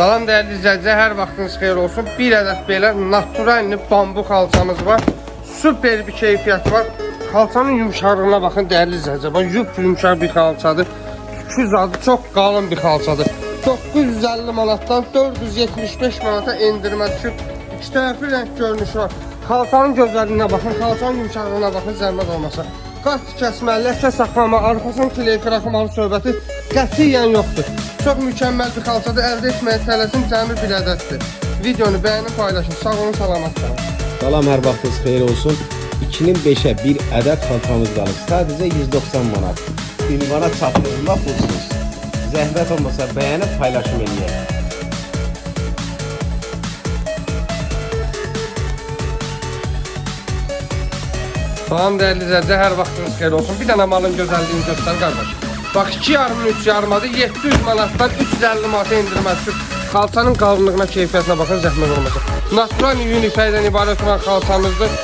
Salam dəyərli izləyicilər, hər vaxtınız xeyir olsun. Bir ədəd belə naturalni bambu xalçamız var. Super bir keyfiyyəti var. Xalçanın yumşaqlığına baxın dəyərli izləyicilər. Bax, yup yumşaq bir xalçadır. Tükü zadı çox qalın bir xalçadır. 950 manatdan 475 manata endirmə düşüb. İki tərəfli rəng görünüşü var. Xalçanın gözəlliyinə baxın, xalçanın yumşaqlığına baxın, zəhmət olmasa. Qat kəsmə, ləkə saxlama, arxasının kliyi kraxmalı söhbəti qətiyyən yoxdur. Çox mükəmməl bir xalçadır, əldə etməyə tələsin cəmi bir ədəddir. Videonu bəyənin, paylaşın. Sağ olun, salamat qalın. Salam, hər vaxtınız xeyir olsun. 2-nin 5-ə bir ədəd çantamız qalır. Sadəcə 190 manat. Ünvana çatdırılma pulsuz. Zəhmət olmasa bəyənib paylaşım eləyək. Salam dəyərli izləyicilər, hər vaxtınız xeyir olsun. Bir dənə malın gözəlliyini göstər qardaş. Bax 2 yarımın 3 yarımadır. 700 manatdan 350 manata endirmə düşüb. Xalçanın qalınlığına, keyfiyyətinə baxın, zəhmət olmasın. Natural yün ipəkdən ibarət olan xalçamızdır.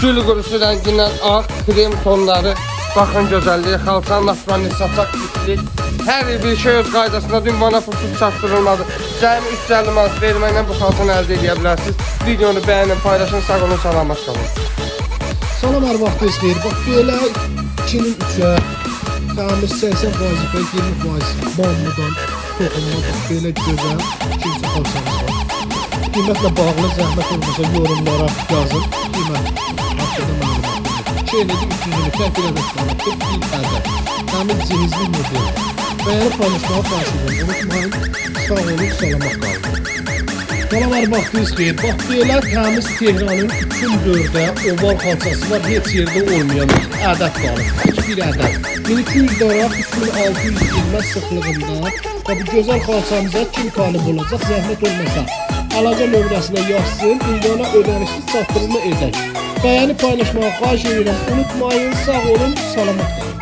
Gül qurusu rəngindən ağ krem tonları. Baxın gözəlliyi, xalçanın natural saçaq iplik. Hər bir şey öz qaydasında ünvana pulsuz çatdırılmadı. Cəmi 350 manat verməklə bu xalçanı əldə edə bilərsiniz. Videonu bəyənin, paylaşın, sağ olun, salamat qalın. Salam hər vaxtınız xeyir. Bax belə 2003-ə təmiz 80 faiz ipək 20 faiz bambudan toxunma bax belə gözəl ikinci xalçamız var. Qiymətlə bağlı zəhmət olmasa yorumlara yazın. Qiymət haqqında məlumat verin. 2 elədi 300 ipək bir ədəd qalıb bir ədəd. Təmiz cihizli model. Bəyənib paylaşmağı xahiş edirəm. Unutmayın. Sağ olun, salamat qalın. Hər vaxtınız xeyir. Bax belə təmiz Tehranın 3-4-də oval xalçası var. Heç yerdə olmayan ədəd qalıb. Bir ədəd. 1200 daraq 3600 ilmə sıxlığında və bu gözəl xalçamıza kim talib olacaq zəhmət olmasa əlaqə nömrəsinə yazsın, ünvana ödənişli çatdırılma edək. Bəyəni paylaşmağı xahiş edirəm. Unutmayın, sağ olun, salamat qalın.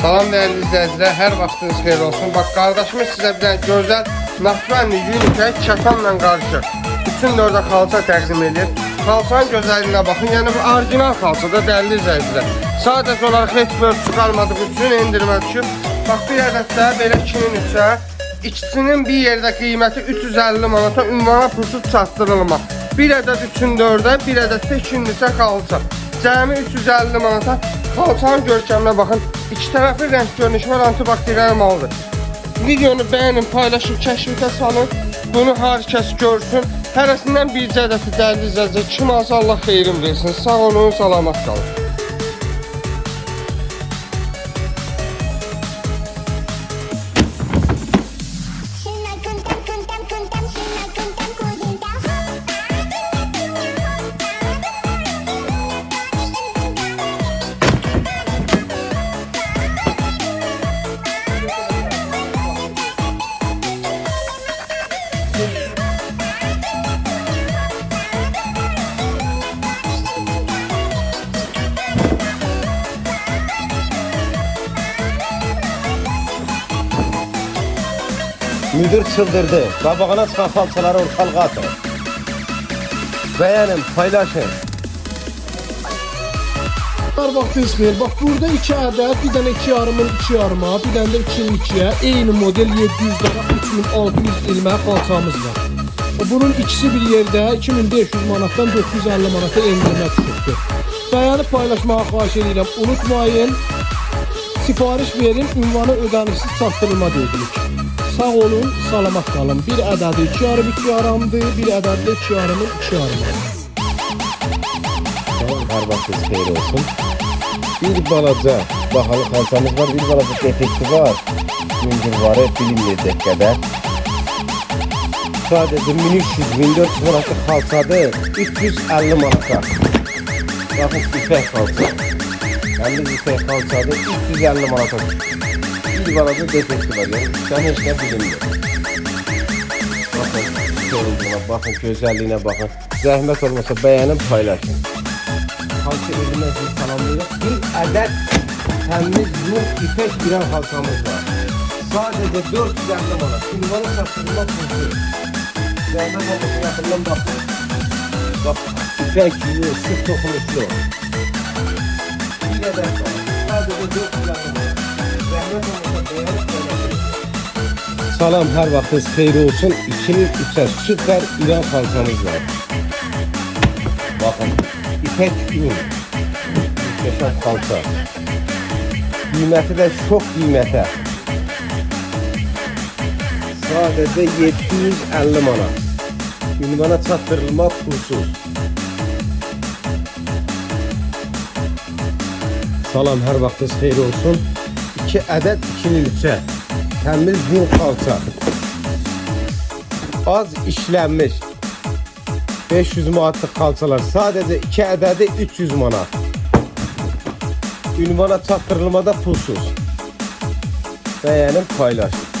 Salam dəyərli izləyicilər, hər vaxtınız xeyir olsun. Bax, qardaşımız sizə bir dənə gözəl naturalni yun ipək kətanla qarşı bütün dördə xalça təqdim edir. Xalçanın gözəlliyinə baxın, yəni bu orijinal xalçadır dəyərli izləyicilər. Sadəcə olaraq heç ölçü qalmadığı üçün endirmə düşüb. Bax, bir ədəddə belə 2-nin 3-ə, ikisinin bir yerdə qiyməti 350 manata ünvana pulsuz çatdırılma. Bir ədəd 3-ün 4-ə, bir ədəd də 2-nin 3-ə xalça. Cəmi 350 manata xalçanın görkəminə baxın. İki tərəfli rəng görünüşü var, antibakteriyel maldır. Videonu bəyənin, paylaşın, kəşfətə salın. Bunu hər kəs görsün. Hərəsindən bircə dəfə izləyicilər, kim alsa Allah xeyrin versin. Sağ olun, salamat qalın. Müdür çıldırdı. Qabağına çıxan xalçaları ortalığa atın. Bəyənin, paylaşın. Vaxtınız xeyir. Bax burada 2 ədəd, bir dənə 2 yarımın 2 yarıma, bir dənə də 2'nin 2'yə eyni model 700 lira 3600 ilmə xalçamız var. Bunun ikisi bir yerdə 2500 manatdan 950 manata endirmə düşübdür. Bəyəni paylaşmağı xahiş edirəm. Unutmayın. Sifariş verin, ünvanı ödənişsiz çatdırılma deyilik. Sağ olun, salamat qalın. Bir ədədi 2 yarım 2 yarımdır, bir ədədi 2 yarımın 2 yarımı. Hər vaxtınız xeyir olsun. Bir balaca bahalı xalçamız var, bir balaca defekti var. Yüngülvarı bilinməyəcək qədər. Sadəcə 1300-1400 manatlı xalçadır, 350 manata. Baxın, ipək xalça. Həmin ipək xalçadır, 350 manata. Bir balaca defekti var, yəni sən heç nə bilinmir. Baxın, görüntüne baxın, gözəlliyinə baxın. Zəhmət olmasa bəyənin, paylaşın. Halkı özümə sizi salamlayırıq. Bir ədəd təmiz yun ipək birən halkamız var. Sadəcə 450 manat. Ünvanı çatdırma pulsu. Zəhmət olmasa yaxından baxın. Bax, ipək yun, sıx toxunuşlu. Bir ədəd var. Sadəcə 450 manat. Salam, hər vaxtınız xeyir olsun. 2-nin 3-ə süper İran xalçamız var. Baxın, ipək yün. Muhteşem xalça. Qiyməti də çox qiymətə. Sadəcə 750 manat. Ünvana çatdırılmaq pulsuz. Salam, hər vaxtınız xeyir olsun. 2 ədəd 2-nin 3-ə. Təmiz yun xalça. Az işlənmiş. 500 manatlıq xalçalar. Sadəcə 2 ədədi 300 manat. Ünvana çatdırılmada pulsuz. Bəyənin paylaşın.